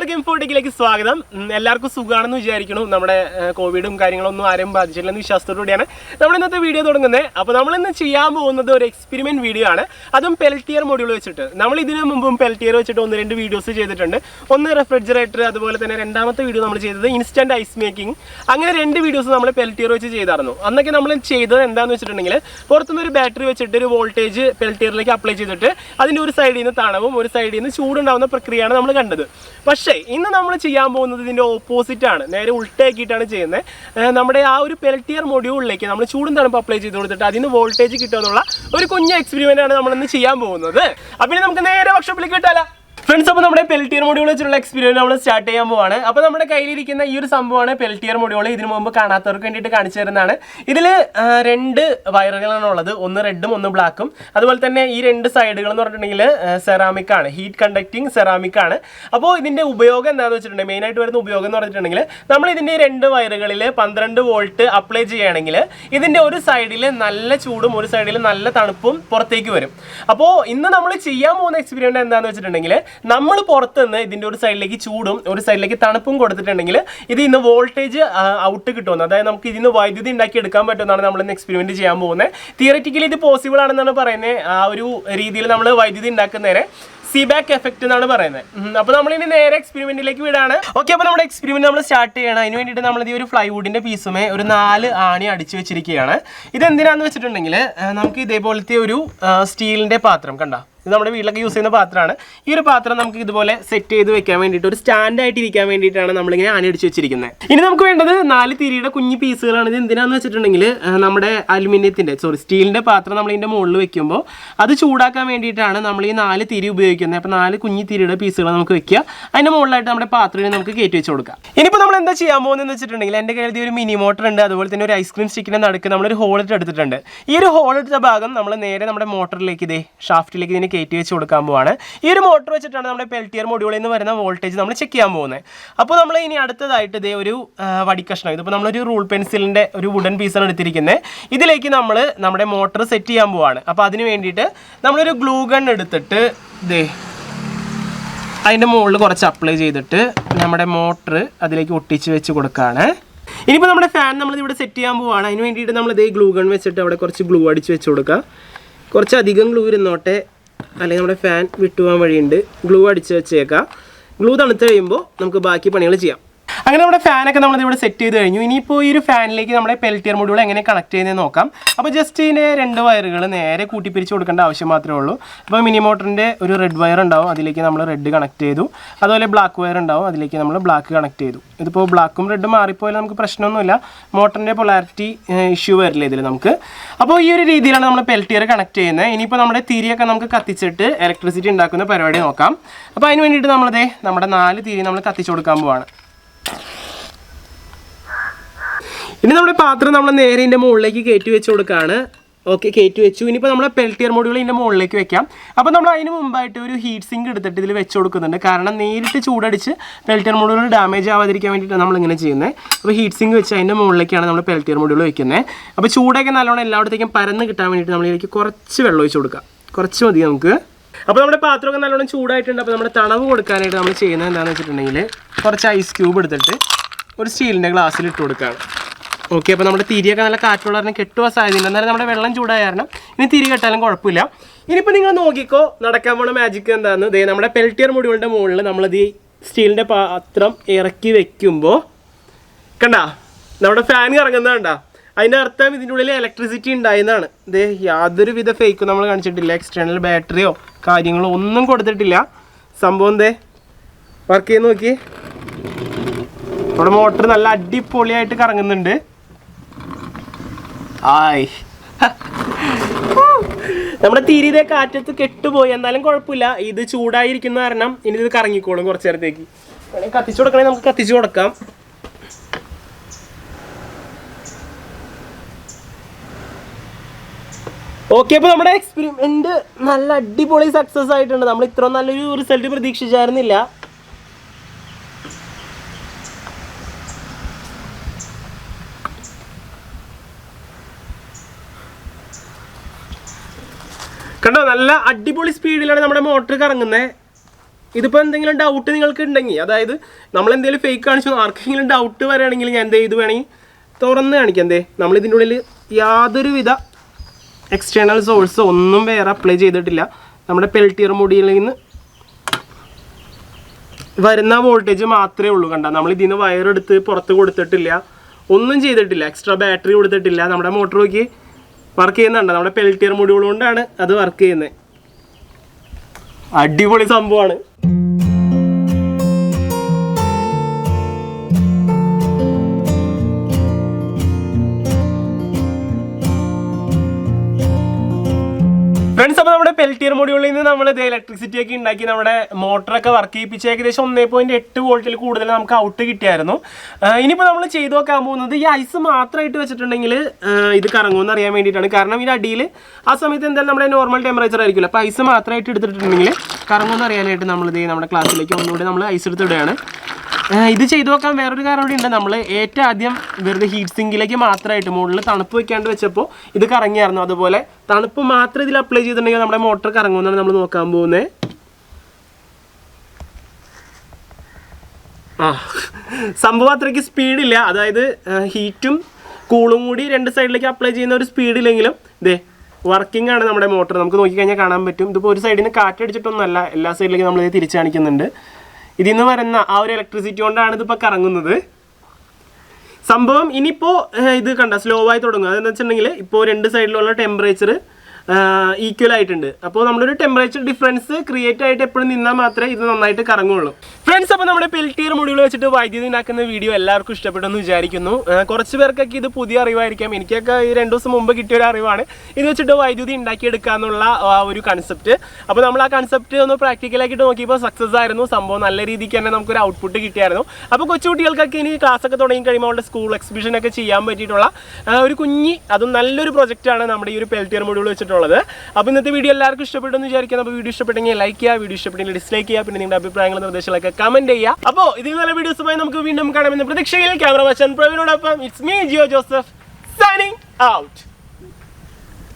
എല്ലാവർക്കും ഇൻഫോട്ടിക്കിലേക്ക് സ്വാഗതം. എല്ലാവർക്കും സുഖമാണെന്ന് വിചാരിക്കണം നമ്മുടെ കോവിഡും കോവിഡും കാര്യങ്ങളൊന്നും ആരും ബാധിച്ചില്ലെന്ന് വിശ്വാസത്തോടുകൂടിയാണ് നമ്മൾ ഇന്നത്തെ വീഡിയോ തുടങ്ങുന്നത്. അപ്പോൾ നമ്മൾ ഇന്ന് ചെയ്യാൻ പോകുന്നത് ഒരു എക്സ്പെരിമെന്റ് വീഡിയോ ആണ്. അതും പെൽറ്റിയർ മൊഡ്യൂൾ വെച്ചിട്ട്. നമ്മൾ ഇതിനു മുമ്പും പെൽറ്റിയർ വെച്ചിട്ട് ഒന്ന് രണ്ട് വീഡിയോസ് ചെയ്തിട്ടുണ്ട്. ഒന്ന് റെഫ്രിജറേറ്റർ അതുപോലെ തന്നെ രണ്ടാമത്തെ വീഡിയോ നമ്മൾ ചെയ്തത് ഇൻസ്റ്റന്റ് ഐസ് മേക്കിംഗ് അങ്ങനെ രണ്ട് വീഡിയോസ് നമ്മൾ പെൽറ്റിയർ വെച്ച് ചെയ്തായിരുന്നു. അന്നൊക്കെ നമ്മൾ ചെയ്തത് എന്താണെന്ന് വെച്ചിട്ടുണ്ടെങ്കിൽ പുറത്തുനിന്ന് ഒരു ബാറ്ററി വെച്ചിട്ട് ഒരു വോൾട്ടേജ് പെൽറ്റിയറിലേക്ക് അപ്ലൈ ചെയ്തിട്ട് അതിന്റെ ഒരു സൈഡിൽ നിന്ന് തണവും ഒരു സൈഡിൽ നിന്ന് ചൂടുണ്ടാവുന്ന പ്രക്രിയയാണ് നമ്മൾ കണ്ടത്. പക്ഷേ ഇന്ന് നമ്മൾ ചെയ്യാൻ പോകുന്നത് ഇതിന്റെ ഓപ്പോസിറ്റ് ആണ്. നേരെ ഉൾട്ടാക്കിയിട്ടാണ് ചെയ്യുന്നത്. നമ്മുടെ ആ ഒരു പെൽറ്റിയർ മൊഡ്യൂളിലേക്ക് നമ്മൾ ചൂടും തണുപ്പ് അപ്ലൈ ചെയ്ത് കൊടുത്തിട്ട് അതിന് വോൾട്ടേജ് കിട്ടുമെന്നുള്ള ഒരു കുഞ്ഞ് എക്സ്പെരിമെന്റ് ആണ് നമ്മൾ ഇന്ന് ചെയ്യാൻ പോകുന്നത്. അപ്പം നമുക്ക് നേരെ വർക്ക്ഷോപ്പിലേക്ക് കിട്ടാലോ ഫ്രണ്ട്സ് അപ്പോൾ നമ്മുടെ പെൽറ്റിയർ മൊഡ്യൂൾ വെച്ചിട്ടുള്ള എക്സ്പീരിയൻസ് നമ്മൾ സ്റ്റാർട്ട് ചെയ്യാൻ പോവാണ്. അപ്പോൾ നമ്മുടെ കയ്യിലിരിക്കുന്ന ഈ ഒരു സംഭവമാണ് പെൽറ്റിയർ മൊഡ്യൂൾ ഇതിനു മുമ്പ് കാണാത്തവർക്ക് വേണ്ടിയിട്ട് കാണിച്ചു തരുന്നതാണ്. ഇതിൽ രണ്ട് വയറുകളാണ് ഉള്ളത്. ഒന്ന് റെഡും ഒന്ന് ബ്ലാക്കും. അതുപോലെ തന്നെ ഈ രണ്ട് സൈഡുകൾ എന്ന് പറഞ്ഞിട്ടുണ്ടെങ്കിൽ സെറാമിക് ആണ്. ഹീറ്റ് കണ്ടക്റ്റിംഗ് സെറാമിക് ആണ്. അപ്പോൾ ഇതിന്റെ ഉപയോഗം എന്താണെന്ന് വെച്ചിട്ടുണ്ടെങ്കിൽ മെയിനായിട്ട് വരുന്ന ഉപയോഗം എന്ന് പറഞ്ഞിട്ടുണ്ടെങ്കിൽ നമ്മൾ ഇതിന്റെ രണ്ട് വയറുകളിൽ പന്ത്രണ്ട് വോൾട്ട് അപ്ലൈ ചെയ്യുകയാണെങ്കിൽ ഇതിന്റെ ഒരു സൈഡിൽ നല്ല ചൂടും ഒരു സൈഡിൽ നല്ല തണുപ്പും പുറത്തേക്ക് വരും. അപ്പോൾ ഇന്ന് നമ്മൾ ചെയ്യാൻ പോകുന്ന എക്സ്പീരിയൻസ് എന്താണെന്ന് വെച്ചിട്ടുണ്ടെങ്കിൽ നമ്മൾ പുറത്തുനിന്ന് ഇതിന്റെ ഒരു സൈഡിലേക്ക് ചൂടും ഒരു സൈഡിലേക്ക് തണുപ്പും കൊടുത്തിട്ടുണ്ടെങ്കിൽ ഇത് ഇന്ന് വോൾട്ടേജ് ഔട്ട് കിട്ടുമെന്ന്. അതായത് നമുക്ക് ഇതിന് വൈദ്യുതി ഉണ്ടാക്കി എടുക്കാൻ പറ്റുമെന്നാണ് നമ്മൾ ഇന്ന് എക്സ്പെരിമെന്റ് ചെയ്യാൻ പോകുന്നത്. തിയററ്റിക്കലി ഇത് പോസിബിൾ ആണെന്നാണ് പറയുന്നത്. ആ ഒരു രീതിയിൽ നമ്മൾ വൈദ്യുതി ഉണ്ടാക്കുന്നതിനെ സിബാക്ക് എഫക്റ്റ് എന്നാണ് പറയുന്നത്. അപ്പോൾ നമ്മൾ ഇനി നേരെ എക്സ്പെരിമെന്റിലേക്ക് വിടാണ്. ഓക്കെ അപ്പോൾ നമ്മുടെ എക്സ്പെരിമെന്റ് നമ്മൾ സ്റ്റാർട്ട് ചെയ്യണം. അതിന് വേണ്ടിയിട്ട് നമ്മൾ ഈ ഒരു ഫ്ലൈവുഡിന്റെ പീസുമേ ഒരു നാല് ആണി അടിച്ചു വെച്ചിരിക്കുകയാണ്. ഇത് എന്തിനാന്ന് വെച്ചിട്ടുണ്ടെങ്കിൽ നമുക്ക് ഇതേപോലത്തെ ഒരു സ്റ്റീലിന്റെ പാത്രം കണ്ട? ഇത് നമ്മുടെ വീട്ടിലൊക്കെ യൂസ് ചെയ്യുന്ന പാത്രമാണ്. ഈ ഒരു പാത്രം നമുക്ക് ഇതുപോലെ സെറ്റ് ചെയ്ത് വെക്കാൻ വേണ്ടിയിട്ട് ഒരു സ്റ്റാൻഡായിട്ട് ഇരിക്കാൻ വേണ്ടിയിട്ടാണ് നമ്മളിങ്ങനെ അടിച്ച് വെച്ചിരിക്കുന്നത്. ഇനി നമുക്ക് വേണ്ടത് നാല് തിരിയുടെ കുഞ്ഞു പീസുകളാണ്. ഇത് എന്തിനാന്ന് വെച്ചിട്ടുണ്ടെങ്കിൽ നമ്മുടെ അലുമിനിയത്തിന്റെ സോറി സ്റ്റീലിന്റെ പാത്രം നമ്മൾ മുകളിൽ വെക്കുമ്പോൾ അത് ചൂടാക്കാൻ വേണ്ടിയിട്ടാണ് നമ്മൾ ഈ നാല് തിരി ഉപയോഗിക്കുന്നത്. അപ്പോൾ നാല് കുഞ്ഞി തിരിയുടെ പീസുകൾ നമുക്ക് വെക്കുക. അതിന്റെ മുകളിലായിട്ട് നമ്മുടെ പാത്രത്തിൽ നമുക്ക് കയറ്റി വെച്ച് കൊടുക്കാം. ഇനിയിപ്പോൾ നമ്മൾ എന്താ ചെയ്യാൻ പോകുന്നതെന്ന് വെച്ചിട്ടുണ്ടെങ്കിൽ എന്റെ കയ്യിൽ ഒരു മിനി മോട്ടർ ഉണ്ട്. അതുപോലെ തന്നെ ഒരു ഐസ്ക്രീം സ്റ്റിക്കിന്റെ നടുക്ക് നമ്മളൊരു ഹോളിട്ട് എടുത്തിട്ടുണ്ട്. ഈ ഒരു ഹോളിട്ട ഭാഗം നമ്മൾ നേരെ നമ്മുടെ മോട്ടറിലേക്ക് ഇതേ ഷാഫ്റ്റിലേക്ക് ഇതിനെ കയറ്റി വെച്ച് കൊടുക്കാൻ പോവാണ്. ഈ ഒരു മോട്ടർ വെച്ചിട്ടാണ് നമ്മുടെ പെൽറ്റിയർ മൊഡ്യൂളിൽ നിന്ന് വരുന്ന വോൾട്ടേജ് നമ്മൾ ചെക്ക് ചെയ്യാൻ പോകുന്നത്. അപ്പോൾ നമ്മൾ ഇനി അടുത്തതായിട്ട് ഇതേ ഒരു വടിക്കഷ്ണം. ഇതിപ്പോൾ നമ്മളൊരു റൂൾ പെൻസിലിന്റെ ഒരു വുഡൻ പീസാണ് എടുത്തിരിക്കുന്നത് ഇതിലേക്ക് നമ്മൾ നമ്മുടെ മോട്ടർ സെറ്റ് ചെയ്യാൻ പോവാണ്. അപ്പോൾ അതിന് വേണ്ടിയിട്ട് നമ്മളൊരു ഗ്ലൂ ഗൺ എടുത്തിട്ട് ദേ. അതിന്റെ മുകളിൽ കുറച്ച് അപ്ലൈ ചെയ്തിട്ട് നമ്മുടെ മോട്ടർ അതിലേക്ക് ഒട്ടിച്ച് വെച്ച് കൊടുക്കുകയാണ് ഇനിയിപ്പോൾ നമ്മുടെ ഫാൻ നമ്മൾ ഇവിടെ സെറ്റ് ചെയ്യാൻ പോവുകയാണ് അതിന് വേണ്ടിയിട്ട് നമ്മൾ ഇതേ ഗ്ലൂ ഗൺ വെച്ചിട്ട് അവിടെ കുറച്ച് ഗ്ലൂ അടിച്ച് വെച്ച് കൊടുക്കുക കുറച്ച് അധികം ഗ്ലൂ ഇരുന്നോട്ടെ. അല്ലെങ്കിൽ നമ്മുടെ ഫാൻ വിട്ടുപോകാൻ വഴിയുണ്ട്. ഗ്ലൂ അടിച്ച് വെച്ചേക്കാം. ഗ്ലൂ തണുത്ത് കഴിയുമ്പോൾ നമുക്ക് ബാക്കി പണികൾ ചെയ്യാം. അങ്ങനെ നമ്മുടെ ഫാനൊക്കെ നമ്മൾ ഇവിടെ സെറ്റ് ചെയ്ത് കഴിഞ്ഞു. ഇനിയിപ്പോൾ ഈ ഒരു ഫാനിലേക്ക് നമ്മുടെ പെൽറ്റിയർ മൊഡ്യൂൾ എങ്ങനെ കണക്ട് ചെയ്യുന്നത് നോക്കാം. അപ്പോൾ ജസ്റ്റ് ഇതിന്റെ രണ്ട് വയറുകൾ നേരെ കൂട്ടിപ്പിരിച്ച് കൊടുക്കേണ്ട ആവശ്യം മാത്രമേ ഉള്ളൂ. അപ്പോൾ മിനി മോട്ടറിന്റെ ഒരു റെഡ് വയർ ഉണ്ടാവും അതിലേക്ക് നമ്മൾ റെഡ് കണക്ട് ചെയ്തു. അതുപോലെ ബ്ലാക്ക് വയർ ഉണ്ടാവും അതിലേക്ക് നമ്മൾ ബ്ലാക്ക് കണക്ട് ചെയ്തു. ഇതിപ്പോൾ ബ്ലാക്കും റെഡും മാറിപ്പോയാൽ നമുക്ക് പ്രശ്നമൊന്നുമില്ല. മോട്ടറിന്റെ പൊളാരിറ്റി ഇഷ്യൂ വരില്ല ഇതിൽ നമുക്ക്. അപ്പോൾ ഈ ഒരു രീതിയിലാണ് നമ്മൾ പെൽറ്റിയർ കണക്ട് ചെയ്യുന്നത്. ഇനിയിപ്പോൾ നമ്മുടെ തീരിയൊക്കെ നമുക്ക് കത്തിച്ചിട്ട് ഇലക്ട്രിസിറ്റി ഉണ്ടാക്കുന്ന പരിപാടി നോക്കാം. അപ്പോൾ അതിന് വേണ്ടിയിട്ട് നമ്മളതേ നമ്മുടെ നാല് തീരി നമ്മൾ കത്തിച്ചു കൊടുക്കാൻ പോവാണ്. ഇനി നമ്മുടെ പാത്രം നമ്മൾ നേരെ ഇതിന്റെ മുകളിലേക്ക് കയറ്റി വെച്ച് കൊടുക്കുകയാണ് ഓക്കെ കയറ്റി വെച്ചു. ഇനിയിപ്പോൾ നമ്മൾ പെൽറ്റിയർ മോഡ്യൂൾ ഇതിന്റെ മുകളിലേക്ക് വെക്കാം. അപ്പോൾ നമ്മൾ അതിന് മുമ്പായിട്ട് ഒരു ഹീറ്റ് സിങ്ക് എടുത്തിട്ട് ഇതിൽ വെച്ച് കൊടുക്കുന്നുണ്ട്. കാരണം നേരിട്ട് ചൂടടിച്ച് പെൽറ്റിയർ മോഡുകൾ ഡാമേജ് ആവാതിരിക്കാൻ വേണ്ടിയിട്ടാണ് നമ്മൾ ഇങ്ങനെ ചെയ്യുന്നത് അപ്പോൾ ഹീറ്റ് സിങ്ക് വെച്ച് അതിന്റെ മുകളിലേക്കാണ് നമ്മൾ പെൽറ്റിയർ മോഡ്യൂൾ വെക്കുന്നത് അപ്പോൾ ചൂടൊക്കെ നല്ലോണം എല്ലായിടത്തേക്കും പരന്ന് കിട്ടാൻ വേണ്ടിയിട്ട് നമ്മൾ ഇതിലേക്ക് കുറച്ച് വെള്ളം ഒഴിച്ച് കൊടുക്കാം. കുറച്ച് മതി നമുക്ക്. അപ്പോൾ നമ്മുടെ പാത്രമൊക്കെ നല്ലോണം ചൂടായിട്ടുണ്ട്. അപ്പോൾ നമ്മുടെ തണവ് കൊടുക്കാനായിട്ട് നമ്മൾ ചെയ്യുന്നത് എന്താണെന്ന് വെച്ചിട്ടുണ്ടെങ്കിൽ കുറച്ച് ഐസ് ക്യൂബ് എടുത്തിട്ട് ഒരു സ്റ്റീലിന്റെ ഗ്ലാസ്സിൽ ഇട്ട് കൊടുക്കുകയാണ് ഓക്കെ അപ്പോൾ നമ്മുടെ തിരിയൊക്കെ നല്ല കാറ്റുള്ള കാരണം കെട്ടുവാൻ സാധ്യതയില്ല എന്നാലും നമ്മുടെ വെള്ളം ചൂടായ കാരണം ഇനി തിരി കെട്ടാലും കുഴപ്പമില്ല. ഇനിയിപ്പോൾ നിങ്ങൾ നോക്കിക്കോ നടക്കാൻ പോണ മാജിക് എന്താണെന്ന് ദേ നമ്മുടെ പെൽറ്റിയർ മുടികളുടെ മുകളിൽ നമ്മൾ ഈ സ്റ്റീലിന്റെ പാത്രം ഇറക്കി വെക്കുമ്പോൾ കണ്ട? നമ്മുടെ ഫാൻ കറങ്ങുന്നത് കണ്ട? അതിന്റെ അർത്ഥം ഇതിന്റെ ഉള്ളിൽ ഇലക്ട്രിസിറ്റി ഉണ്ടായെന്നാണ്. ഇതേ യാതൊരു വിധ ഫേക്കും നമ്മൾ കാണിച്ചിട്ടില്ല. എക്സ്റ്റേണൽ ബാറ്ററിയോ കാര്യങ്ങളോ ഒന്നും കൊടുത്തിട്ടില്ല. സംഭവം എന്തേ? വർക്ക് ചെയ്ത് നോക്കി. നമ്മുടെ മോട്ടർ നല്ല അടിപൊളിയായിട്ട് കറങ്ങുന്നുണ്ട്. ആയ്. നമ്മുടെ തിരിതെ കാറ്റത്ത് കെട്ടുപോയി. എന്നാലും കുഴപ്പമില്ല. ഇത് ചൂടായിരിക്കുന്ന കാരണം ഇനി ഇത് കറങ്ങിക്കോളും കുറച്ചു നേരത്തേക്ക്. കത്തിച്ചു കൊടുക്കണേ നമുക്ക് കത്തിച്ചു കൊടുക്കാം. ഓക്കെ അപ്പോൾ നമ്മുടെ എക്സ്പെരിമെന്റ് നല്ല അടിപൊളി സക്സസ് ആയിട്ടുണ്ട്. നമ്മൾ ഇത്ര നല്ലൊരു റിസൾട്ട് പ്രതീക്ഷിച്ചായിരുന്നില്ല. കണ്ടോ? നല്ല അടിപൊളി സ്പീഡിലാണ് നമ്മുടെ മോട്ടർ കറങ്ങുന്നത് ഇതിപ്പോൾ എന്തെങ്കിലും ഡൗട്ട് നിങ്ങൾക്ക് ഉണ്ടെങ്കിൽ അതായത് നമ്മൾ എന്തെങ്കിലും ഫേക്ക് കാണിച്ചു ആർക്കെങ്കിലും ഡൗട്ട് വരാണെങ്കിൽ ഞാൻ എന്ത് ചെയ്തു വേണമെങ്കിൽ തുറന്ന് കാണിക്കാം. എന്തേ നമ്മൾ ഇതിന്റെ ഉള്ളിൽ യാതൊരുവിധ എക്സ്റ്റേണൽ സോഴ്സ് ഒന്നും വേറെ അപ്ലൈ ചെയ്തിട്ടില്ല. നമ്മുടെ പെൽറ്റിയർ മുടിയിൽ നിന്ന് വരുന്ന വോൾട്ടേജ് മാത്രമേ ഉള്ളൂ കണ്ട? നമ്മൾ ഇതിൽ നിന്ന് വയറെടുത്ത് പുറത്ത് കൊടുത്തിട്ടില്ല. ഒന്നും ചെയ്തിട്ടില്ല. എക്സ്ട്രാ ബാറ്ററി കൊടുത്തിട്ടില്ല. നമ്മുടെ മോട്ടർ നോക്കി വർക്ക് ചെയ്യുന്നുണ്ട്. നമ്മുടെ പെൽറ്റിയർ മുടികൾ കൊണ്ടാണ് അത് വർക്ക് ചെയ്യുന്നത്. അടിപൊളി സംഭവമാണ്. ഫ്രണ്ട്സ് അപ്പോൾ നമ്മുടെ പെൽറ്റിയർ മോഡ്യൂളിൽ നിന്ന് നമ്മൾ ഇത് ഇലക്ട്രിസിറ്റി ഒക്കെ ഉണ്ടാക്കി നമ്മുടെ മോട്ടറൊക്കെ വർക്ക് ചെയ്യിപ്പിച്ച് ഏകദേശം ഒന്നേ പോയിന്റ് എട്ട് വോൾട്ടിൽ കൂടുതൽ നമുക്ക് ഔട്ട് കിട്ടിയായിരുന്നു. ഇനിയിപ്പോൾ നമ്മൾ ചെയ്തു നോക്കാൻ പോകുന്നത് ഈ ഐസ് മാത്രമായിട്ട് വെച്ചിട്ടുണ്ടെങ്കിൽ ഇത് കറങ്ങുമെന്ന് അറിയാൻ വേണ്ടിയിട്ടാണ്. കാരണം ഇതിന്റെ അടിയിൽ ആ സമയത്ത് എന്തായാലും നമ്മുടെ നോർമൽ ടെമ്പറേച്ചർ ആയിരിക്കില്ല അപ്പോൾ ഐസ് മാത്രമായിട്ട് എടുത്തിട്ടുണ്ടെങ്കിൽ കറങ്ങുമെന്ന് അറിയാനായിട്ട് നമ്മൾ ഇത് നമ്മുടെ ക്ലാസ്സിലേക്ക് ഒന്നുകൂടി നമ്മൾ ഐസ് എടുത്തിടുകയാണ് ഇത് ചെയ്തു നോക്കാൻ വേറൊരു കാരണം കൂടി ഉണ്ട്. നമ്മൾ ഏറ്റവും ആദ്യം വെറുതെ ഹീറ്റ് സിങ്കിലേക്ക് മാത്രമായിട്ട് മുകളിൽ തണുപ്പ് വെക്കാണ്ട് വെച്ചപ്പോൾ ഇത് കറങ്ങിയായിരുന്നു. അതുപോലെ തണുപ്പ് മാത്രം ഇതിൽ അപ്ലൈ ചെയ്തിട്ടുണ്ടെങ്കിൽ നമ്മുടെ മോട്ടർ കറങ്ങുമെന്നാണ് നമ്മൾ നോക്കാൻ പോകുന്നത്. ആ സംഭവം അത്രയ്ക്ക് സ്പീഡില്ല അതായത് ഹീറ്റും കൂളും കൂടി രണ്ട് സൈഡിലേക്ക് അപ്ലൈ ചെയ്യുന്ന ഒരു സ്പീഡില്ലെങ്കിലും ഇതേ വർക്കിംഗ് ആണ് നമ്മുടെ മോട്ടർ നമുക്ക് നോക്കിക്കഴിഞ്ഞാൽ കാണാൻ പറ്റും. ഇതിപ്പോൾ ഒരു സൈഡിൽ നിന്ന് കാറ്റടിച്ചിട്ടൊന്നുമല്ല. എല്ലാ സൈഡിലേക്കും നമ്മളിത് തിരിച്ചു കാണിക്കുന്നുണ്ട്. ഇതിൽ നിന്ന് വരുന്ന ആ ഒരു ഇലക്ട്രിസിറ്റി കൊണ്ടാണ് ഇതിപ്പോൾ കറങ്ങുന്നത്. സംഭവം ഇനിയിപ്പോൾ ഇത് കണ്ട സ്ലോ ആയി തുടങ്ങും. അതെന്ന് വെച്ചിട്ടുണ്ടെങ്കിൽ ഇപ്പോൾ രണ്ട് സൈഡിലുള്ള ടെമ്പറേച്ചർ ഈക്വൽ ആയിട്ടുണ്ട്. അപ്പോൾ ഒരു ടെമ്പറേച്ചർ ഡിഫറൻസ് ക്രിയേറ്റ് ആയിട്ട് എപ്പോഴും നിന്നാൽ മാത്രമേ ഇത് നന്നായിട്ട് കറങ്ങുള്ളൂ. ഫ്രണ്ട്സ് അപ്പോൾ നമ്മുടെ പെൽറ്റിയർ മുടികൾ വെച്ചിട്ട് വൈദ്യുതി ഉണ്ടാക്കുന്ന വീഡിയോ എല്ലാവർക്കും ഇഷ്ടപ്പെട്ടെന്ന് വിചാരിക്കുന്നു. കുറച്ച് പേർക്കൊക്കെ ഇത് പുതിയ അറിവായിരിക്കാം. എനിക്കൊക്കെ ഈ രണ്ട് ദിവസം മുമ്പ് കിട്ടിയ ഒരു അറിവാണ്. ഇത് വെച്ചിട്ട് വൈദ്യുതി ഉണ്ടാക്കിയെടുക്കുക എന്നുള്ള ഒരു കൺസെപ്റ്റ് അപ്പോൾ നമ്മൾ ആ കൺസെപ്റ്റ് ഒന്ന് പ്രാക്ടിക്കലാക്കിയിട്ട് നോക്കിയപ്പോൾ സക്സസ് ആയിരുന്നു. സംഭവം നല്ല രീതിക്ക് തന്നെ നമുക്കൊരു ഔട്ട്പുട്ട് കിട്ടിയായിരുന്നു. അപ്പോൾ കൊച്ചുകുട്ടികൾക്കൊക്കെ ഇനി ക്ലാസ് ഒക്കെ തുടങ്ങി കഴിയുമ്പോൾ അവരുടെ സ്കൂൾ എക്സിബിഷൻ ഒക്കെ ചെയ്യാൻ പറ്റിയിട്ടുള്ള ഒരു കുഞ്ഞി അതും നല്ലൊരു പ്രൊജക്റ്റാണ് നമ്മുടെ ഈ ഒരു പെൽറ്റിയർ മൊഡ്യൂൾ വെച്ചിട്ടുള്ളത് അപ്പോൾ ഇന്നത്തെ വീഡിയോ എല്ലാവർക്കും ഇഷ്ടപ്പെട്ടെന്ന് വിചാരിക്കുന്നു. അപ്പോൾ വീഡിയോ ഇഷ്ടപ്പെട്ടെങ്കിൽ ലൈക്ക് ചെയ്യുക വീഡിയോ ഇഷ്ടപ്പെട്ടെങ്കിൽ ഡിസ്ലൈക്ക് ചെയ്യുക പിന്നെ നിങ്ങളുടെ അഭിപ്രായങ്ങളും നിർദ്ദേശങ്ങളൊക്കെ കമന്റ് ചെയ്യുക. അപ്പോൾ ഇതിൽ നല്ല വീഡിയോസുമായി നമുക്ക് വീണ്ടും കാണാമെന്ന പ്രതീക്ഷയിൽ ക്യാമറ വച്ചൻ പ്രവീണോടൊപ്പം. It's me Jiyo Joseph signing out